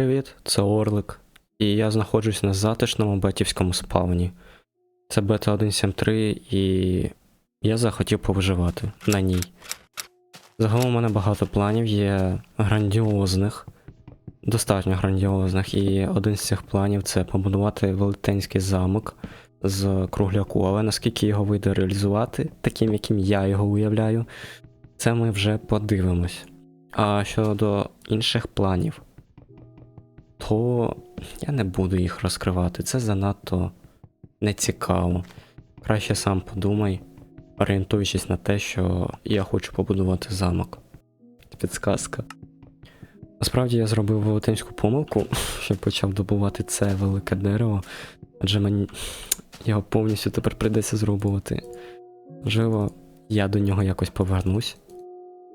привіт, це Орлик. І я знаходжусь на затишному бетівському спавні. Це бета 1.7.3 і я захотів повиживати на ній. Загалом у мене багато планів є грандіозних, достатньо грандіозних, і один з цих планів це побудувати велетенський замок з кругляку, але наскільки його вийде реалізувати, таким, яким я його уявляю, це ми вже подивимось. А щодо інших планів, то я не буду їх розкривати. Це занадто нецікаво. Краще сам подумай, орієнтуючись на те, що я хочу побудувати замок. Підсказка. Насправді я зробив велетенську помилку, що почав добувати це велике дерево, адже мені його повністю тепер прийдеться зрубувати. Можливо, я до нього якось повернусь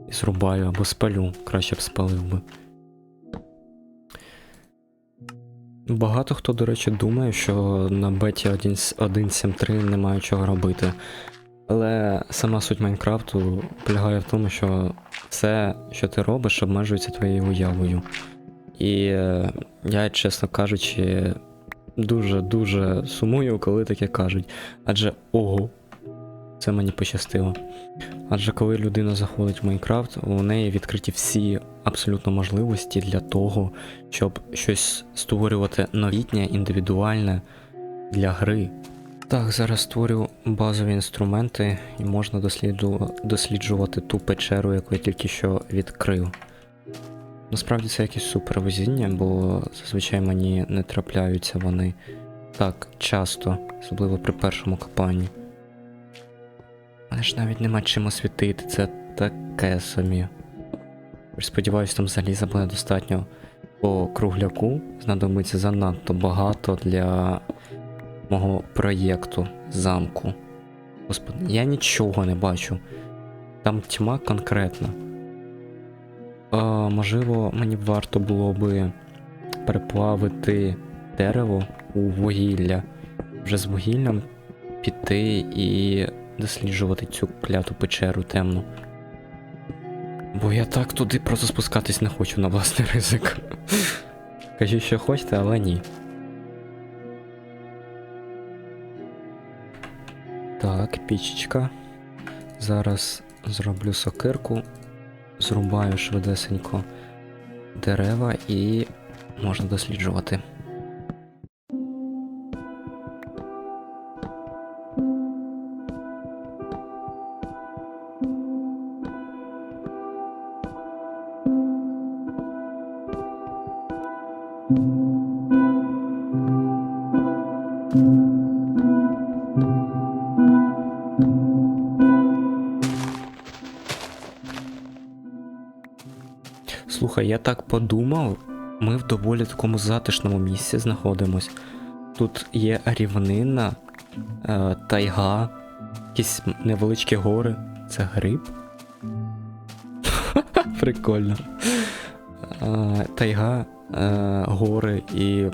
і зрубаю або спалю, краще б спалив би. Багато хто, до речі, думає, що на беті 1.7.3 немає чого робити. Але сама суть Майнкрафту полягає в тому, що все, що ти робиш, обмежується твоєю уявою. І е, я, чесно кажучи, дуже-дуже сумую, коли таке кажуть. Адже ого, це мені пощастило. Адже коли людина заходить в Майнкрафт, у неї відкриті всі абсолютно можливості для того, щоб щось створювати новітнє, індивідуальне для гри. Так, зараз створю базові інструменти і можна досліджувати ту печеру, яку я тільки що відкрив. Насправді це якесь супервезіння, бо зазвичай мені не трапляються вони так часто, особливо при першому копанні. Мене ж навіть нема чим освітити, це таке самі. Сподіваюсь, там заліза буде достатньо. По кругляку знадобиться занадто багато для мого проєкту замку. Господи, я нічого не бачу. Там тьма конкретна. А, можливо, мені варто було би переплавити дерево у вугілля. Вже з вугіллям піти і досліджувати цю кляту печеру темну. Бо я так туди просто спускатись не хочу на власний ризик. Кажіть, що хочете, але ні. Так, пічечка. Зараз зроблю сокирку, зрубаю швидесенько дерева і можна досліджувати. Слухай, я так подумав, ми в доволі такому затишному місці знаходимось. Тут є рівнина, е, тайга, якісь невеличкі гори. Це гриб? Прикольно. Е, тайга, е, гори і.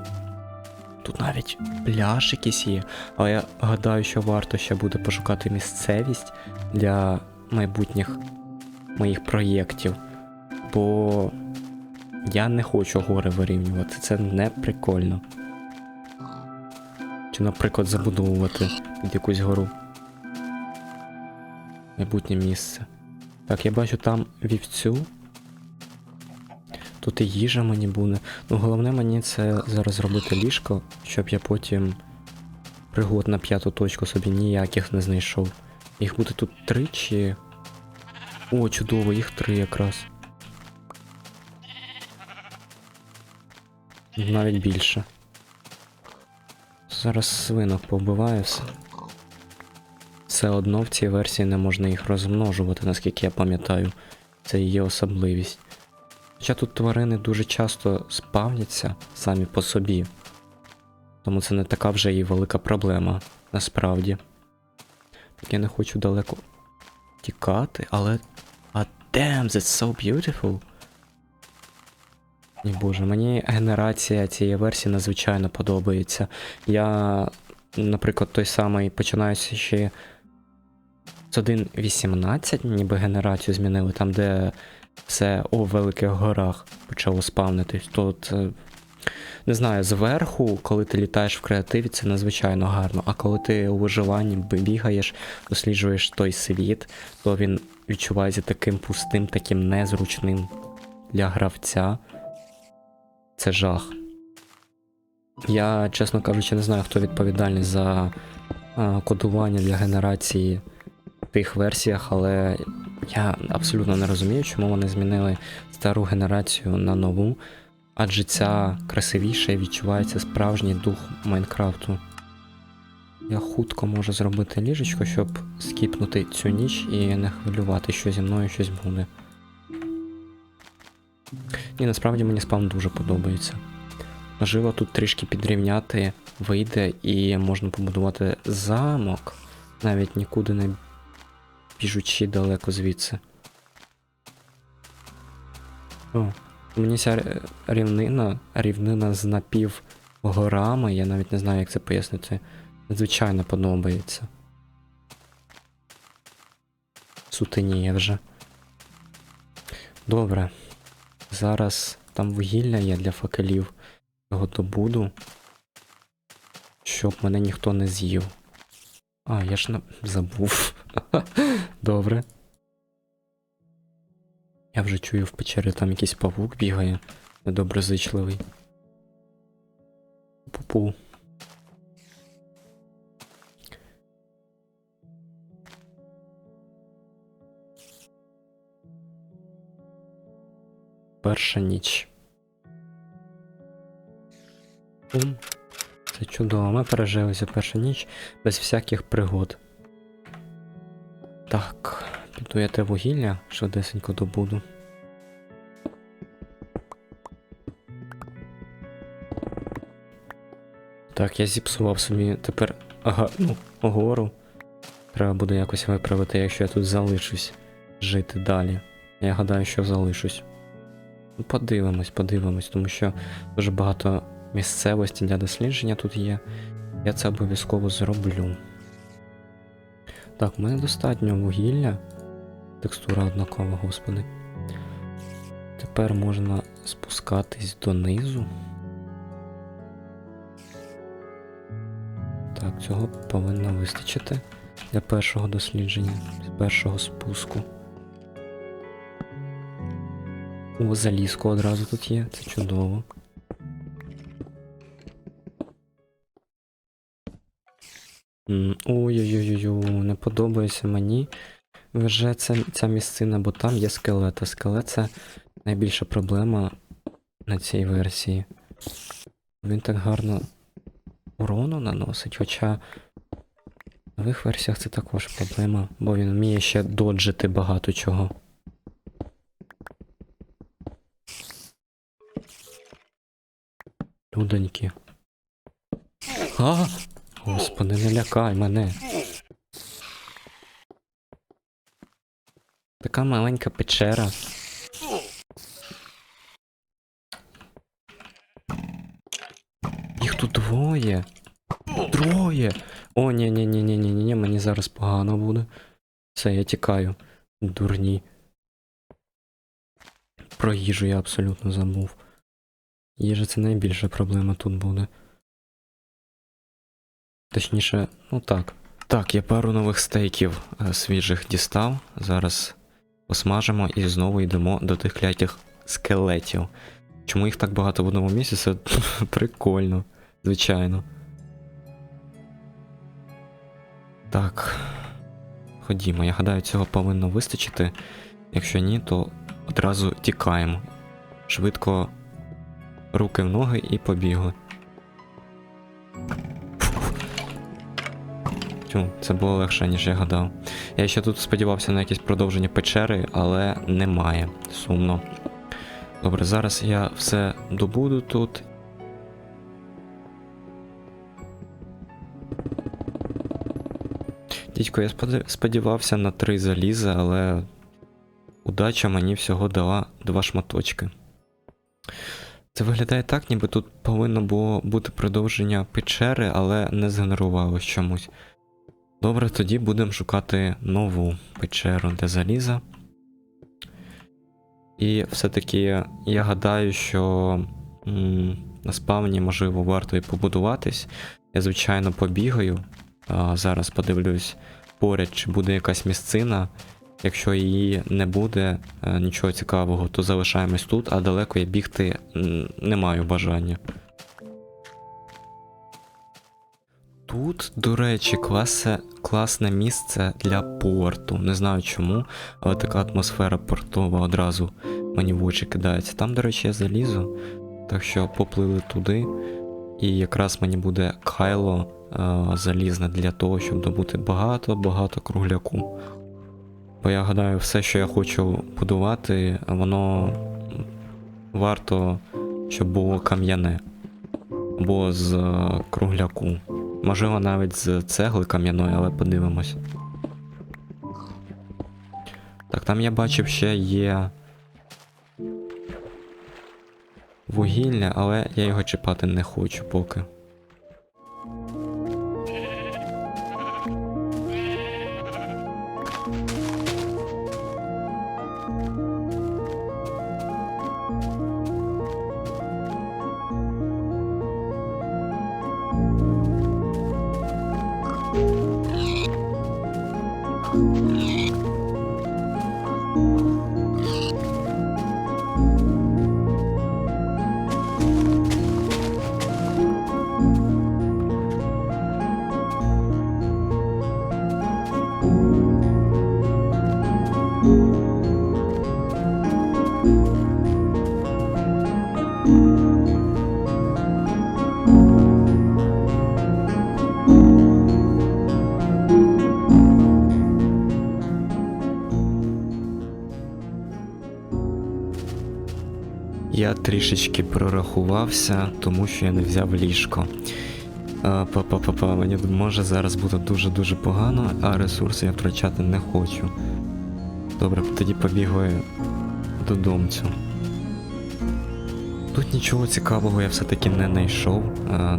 Тут навіть пляж якийсь є. Але я гадаю, що варто ще буде пошукати місцевість для майбутніх моїх проєктів. Бо я не хочу гори вирівнювати, це не прикольно. Чи, наприклад, забудовувати під якусь гору. Майбутнє місце. Так, я бачу там вівцю. Тут і їжа мені буде. Ну, головне мені це зараз зробити ліжко, щоб я потім пригод на п'яту точку собі ніяких не знайшов. Їх буде тут три чи. О, чудово, їх три якраз. Навіть більше. Зараз свинок побиваю все. Все одно в цій версії не можна їх розмножувати, наскільки я пам'ятаю. Це її особливість. Хоча тут тварини дуже часто спавняться самі по собі. Тому це не така вже і велика проблема, насправді. Так я не хочу далеко тікати, але. А damn, that's so beautiful. Ні боже, мені генерація цієї версії надзвичайно подобається. Я, наприклад, той самий починаюся ще з 1.18, ніби генерацію змінили, там, де все у Великих Горах почало спавнитись. Тут е, Не знаю, зверху, коли ти літаєш в креативі, це надзвичайно гарно. А коли ти у виживанні бігаєш, досліджуєш той світ, то він відчувається таким пустим, таким незручним для гравця. Це жах. Я, чесно кажучи, не знаю, хто відповідальний за кодування для генерації в тих версіях, але я абсолютно не розумію, чому вони змінили стару генерацію на нову, адже ця красивіша і відчувається справжній дух Майнкрафту. Я хутко можу зробити ліжечко, щоб скіпнути цю ніч і не хвилювати, що зі мною щось буде. І насправді мені спам дуже подобається. Можливо, тут трішки підрівняти вийде і можна побудувати замок, навіть нікуди не біжучи далеко звідси. О, мені ця рівнина, рівнина з напівгорами, я навіть не знаю, як це пояснити. Надзвичайно подобається. Сутеніє вже. Добре. Зараз там вугілля є для факелів. Його добуду. Щоб мене ніхто не з'їв. А, я ж на... забув. Добре. Я вже чую в печері там якийсь павук бігає. Недоброзичливий. Пупу. Перша ніч. Ум. Це чудово. Ми пережили цю першу ніч без всяких пригод. Так, піду я те вугілля, швидесенько добуду. Так, я зіпсував собі тепер ага, ну, гору. Треба буде якось виправити, якщо я тут залишусь жити далі. Я гадаю, що залишусь. Ну, подивимось, подивимось, тому що дуже багато місцевості для дослідження тут є. Я це обов'язково зроблю. Так, у мене достатньо вугілля. Текстура однакова, господи. Тепер можна спускатись донизу. Так, цього повинно вистачити для першого дослідження, з першого спуску. О, залізко одразу тут є, це чудово. Ой-ой-ой, не подобається мені вже ця, ця місцина, бо там є скелет. А скелет це найбільша проблема на цій версії. Він так гарно урону наносить, хоча в нових версіях це також проблема, бо він вміє ще доджити багато чого. Людоньки. А! Господи, не лякай мене. Така маленька печера. Їх тут двоє. Троє. О, ні, ні, ні, ні, ні, ні, ні, мені зараз погано буде. Все, я тікаю. Дурні. Про їжу я абсолютно забув. Їжа це найбільша проблема тут буде. Точніше, ну так. Так, я пару нових стейків е, свіжих дістав. Зараз посмажимо і знову йдемо до тих клятих скелетів. Чому їх так багато в одному місці? Це прикольно, звичайно. Так. Ходімо, я гадаю, цього повинно вистачити. Якщо ні, то одразу тікаємо. Швидко руки в ноги і побігли. Тю, це було легше, ніж я гадав. Я ще тут сподівався на якесь продовження печери, але немає. Сумно. Добре, зараз я все добуду тут. Дідько, я сподівався на три заліза, але удача мені всього дала два шматочки. Це виглядає так, ніби тут повинно було бути продовження печери, але не згенерувалось чомусь. Добре, тоді будемо шукати нову печеру для заліза. І все-таки я гадаю, що м, на спавні, можливо, варто і побудуватись. Я, звичайно, побігаю. А, зараз подивлюсь поряд, чи буде якась місцина. Якщо її не буде е, нічого цікавого, то залишаємось тут, а далеко я бігти не маю бажання. Тут, до речі, класе, класне місце для порту. Не знаю чому, але така атмосфера портова одразу мені в очі кидається. Там, до речі, я залізу, так що поплили туди. І якраз мені буде кайло е, залізне для того, щоб добути багато-багато кругляку. Бо я гадаю, все, що я хочу будувати, воно варто, щоб було кам'яне. Або з е, кругляку. Можливо, навіть з цегли кам'яної, але подивимось. Так, там я бачив ще є. Вугілля, але я його чіпати не хочу поки. Трішечки прорахувався, тому що я не взяв ліжко. Па-па-па-па, мені може зараз буде дуже-дуже погано, а ресурси я втрачати не хочу. Добре, тоді побігаю додомцю. Тут нічого цікавого я все-таки не знайшов,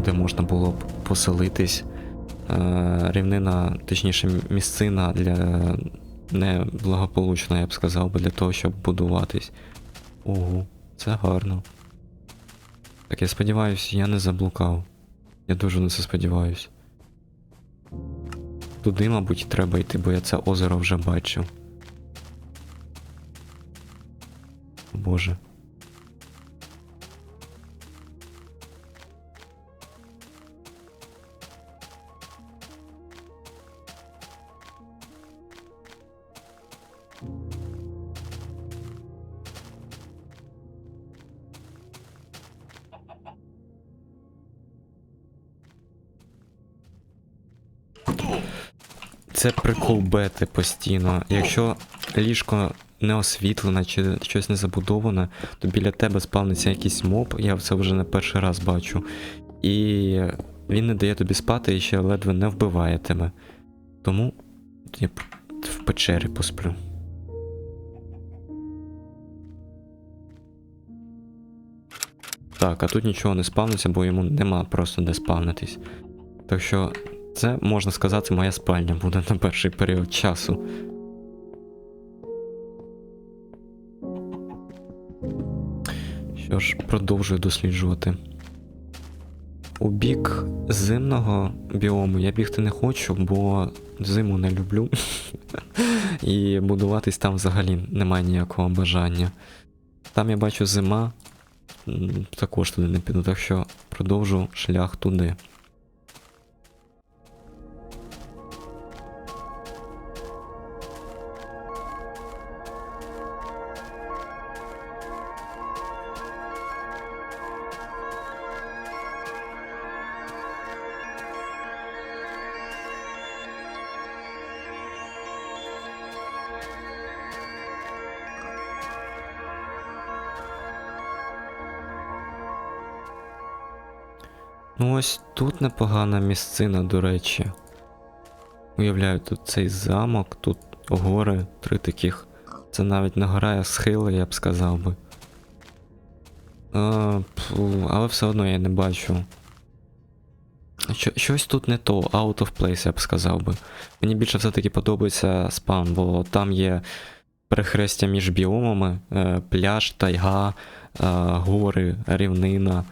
де можна було б поселитись. Рівнина, точніше, місцина для неблагополучна, я б сказав би, для того, щоб будуватись. Ого. Це гарно. Так, я сподіваюся, я не заблукав. Я дуже на це сподіваюся. Туди, мабуть, треба йти, бо я це озеро вже бачив. Боже. Це прикол бети постійно. Якщо ліжко не освітлене чи щось не забудоване, то біля тебе спавниться якийсь моб, я це вже не перший раз бачу. І він не дає тобі спати і ще ледве не вбиває тебе. Тому я в печері посплю. Так, а тут нічого не спавниться, бо йому нема просто де спавнитись. Так що це, можна сказати, моя спальня буде на перший період часу. Що ж, продовжую досліджувати. У бік зимного біому я бігти не хочу, бо зиму не люблю. І будуватись там взагалі немає ніякого бажання. Там я бачу зима, також туди не піду, так що продовжу шлях туди. Ну ось тут непогана місцина, до речі. Уявляю, тут цей замок, тут гори, три таких. Це навіть не гора, а схили, я б сказав би. А, пфу, але все одно я не бачу. Що, щось тут не то, out of place, я б сказав би. Мені більше все-таки подобається спан, бо там є перехрестя між біомами, е, пляж, тайга, е, гори, рівнина.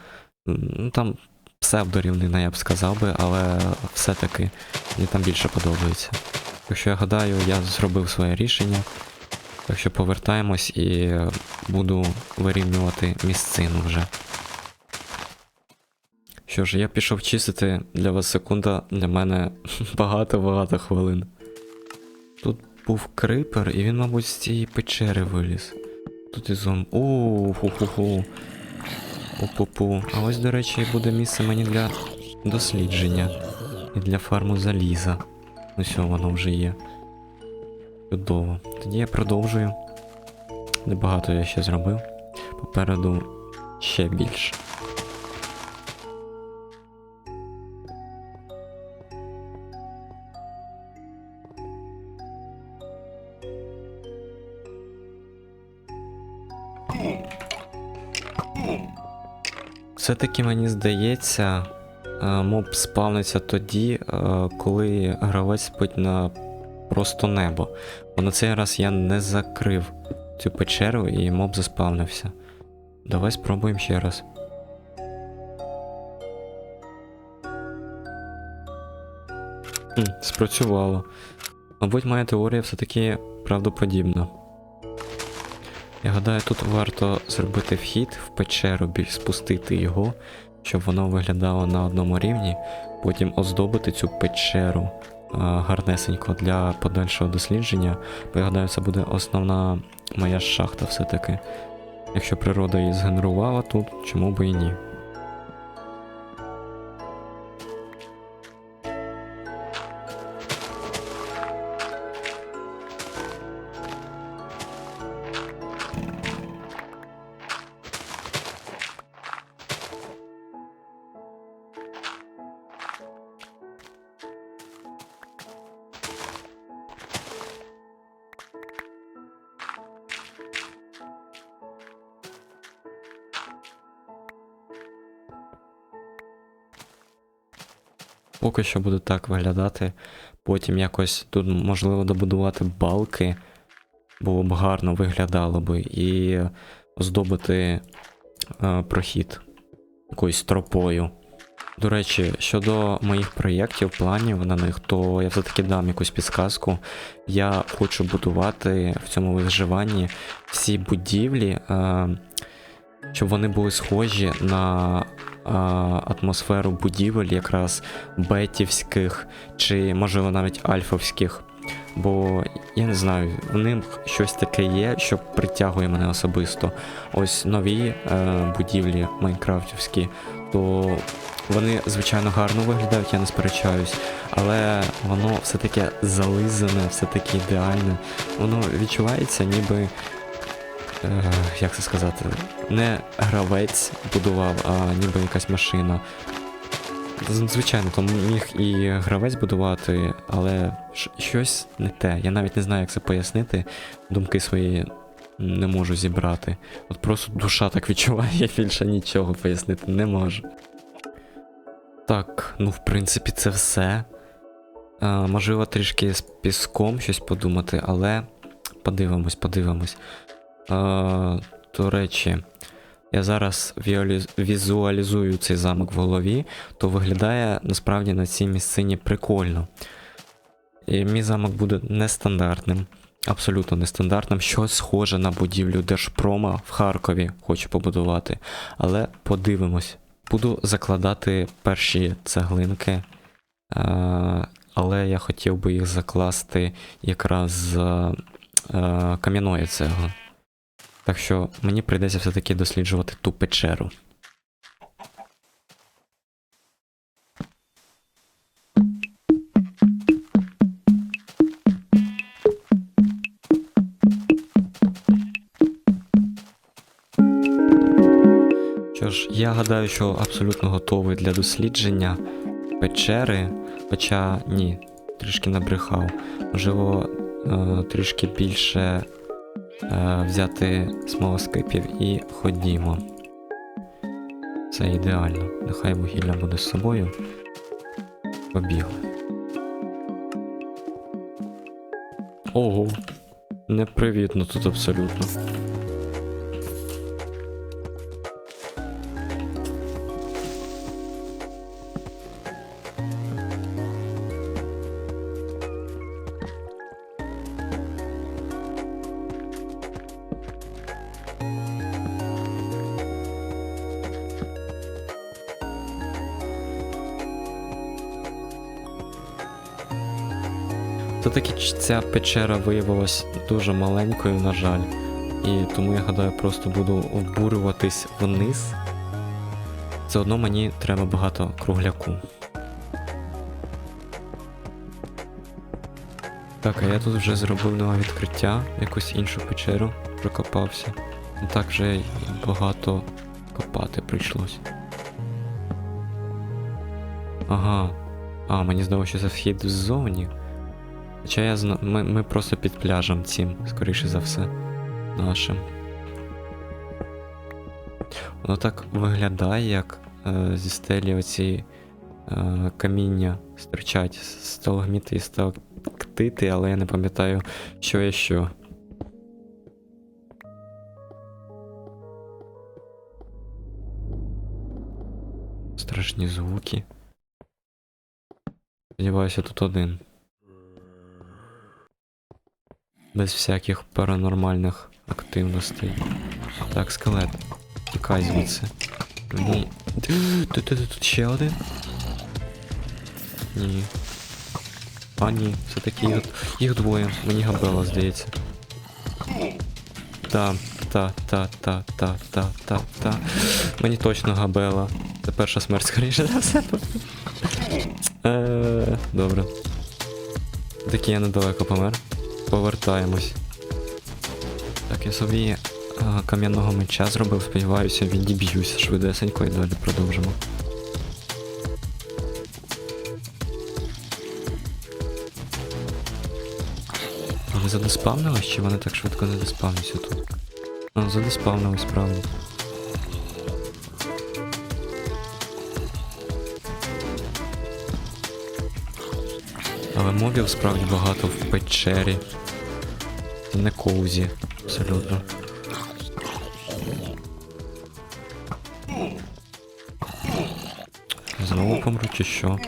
Ну там псевдорівнина, я б сказав би, але все-таки мені там більше подобається. Так що я гадаю, я зробив своє рішення. Так що повертаємось і буду вирівнювати місцину вже. Що ж, я пішов чистити для вас секунда, для мене багато-багато хвилин. Тут був крипер, і він, мабуть, з цієї печери виліз. Тут і зом. О, ху-ху-ху. Опу-пу. А ось, до речі, буде місце мені для дослідження. І для фарму заліза. Ну все, воно вже є. Чудово. Тоді я продовжую. Небагато я ще зробив. Попереду ще більше. Все-таки мені здається, е, моб спавниться тоді, е, коли гравець спить на просто небо. Бо на цей раз я не закрив цю печеру і моб заспавнився. Давай спробуємо ще раз. Спрацювало. Мабуть, моя теорія все-таки правдоподібна. Я гадаю, тут варто зробити вхід в печеру, більш спустити його, щоб воно виглядало на одному рівні, потім оздобити цю печеру гарнесенько для подальшого дослідження. Бо я гадаю, це буде основна моя шахта все-таки. Якщо природа її згенерувала тут, чому би і ні. Поки що буде так виглядати. Потім якось тут можливо добудувати балки. Було б гарно виглядало би. І оздобити е, прохід якоюсь тропою. До речі, щодо моїх проєктів, планів на них, то я все-таки дам якусь підсказку. Я хочу будувати в цьому виживанні всі будівлі, е, щоб вони були схожі на атмосферу будівель, якраз бетівських чи, можливо, навіть альфовських. Бо я не знаю, в них щось таке є, що притягує мене особисто. Ось нові е, будівлі майнкрафтівські, то вони, звичайно, гарно виглядають, я не сперечаюсь, але воно все таке зализане, все таке ідеальне. Воно відчувається, ніби. Е, як це сказати? Не гравець будував, а ніби якась машина. Звичайно, то міг і гравець будувати, але щось не те. Я навіть не знаю, як це пояснити. Думки свої не можу зібрати. От просто душа так відчуває, я більше нічого пояснити не можу. Так, ну в принципі, це все. Е, можливо, трішки з піском щось подумати, але подивимось, подивимось. До речі, я зараз візуалізую цей замок в голові, то виглядає насправді на цій місцині прикольно. І мій замок буде нестандартним, абсолютно нестандартним. Щось схоже на будівлю Держпрома в Харкові хочу побудувати. Але подивимось. Буду закладати перші цеглинки, але я хотів би їх закласти якраз з е, кам'яної цегли. Так що мені прийдеться все-таки досліджувати ту печеру. Що ж, я гадаю, що абсолютно готовий для дослідження печери, хоча ні, трішки набрехав. Можливо, е, трішки більше взяти смолоскипів і ходімо. Це ідеально. Нехай вугілля буде з собою. Побігли. Ого, непривітно тут абсолютно. То таки ця печера виявилась дуже маленькою, на жаль. І тому я гадаю, просто буду вбурюватись вниз. Все одно мені треба багато кругляку. Так, а я тут вже зробив нове відкриття, якусь іншу печеру прокопався. Так вже багато копати прийшлось. Ага. А, мені здалося, що це вхід ззовні. Хоча я зна... ми, ми просто під пляжем цим, скоріше за все, нашим. Воно так виглядає, як е, зі стелі оці е, каміння стирчать, сталагміти і сталактити, але я не пам'ятаю, що є що. Страшні звуки. Сподіваюся, тут один. Без всяких паранормальних активностей. Так, скелет. Тікай звідси. Ні. Тут, тут, тут ще один. Ні. А, ні, все-таки їх, їх двоє. Мені габела, здається. Та, та, та, та, та, та, та, та. Мені точно габела. Це перша смерть, скоріше за все. Е, Добре. Таки я недалеко помер. Повертаємось. Так, я собі а, кам'яного меча зробив, сподіваюся, відіб'юся швидесенько і далі продовжимо. Вони задеспавнились, чи вони так швидко не тут? А, задеспавнились, правда. Але мобів справді багато в печері. Це не коузі, абсолютно. Знову помру чи що?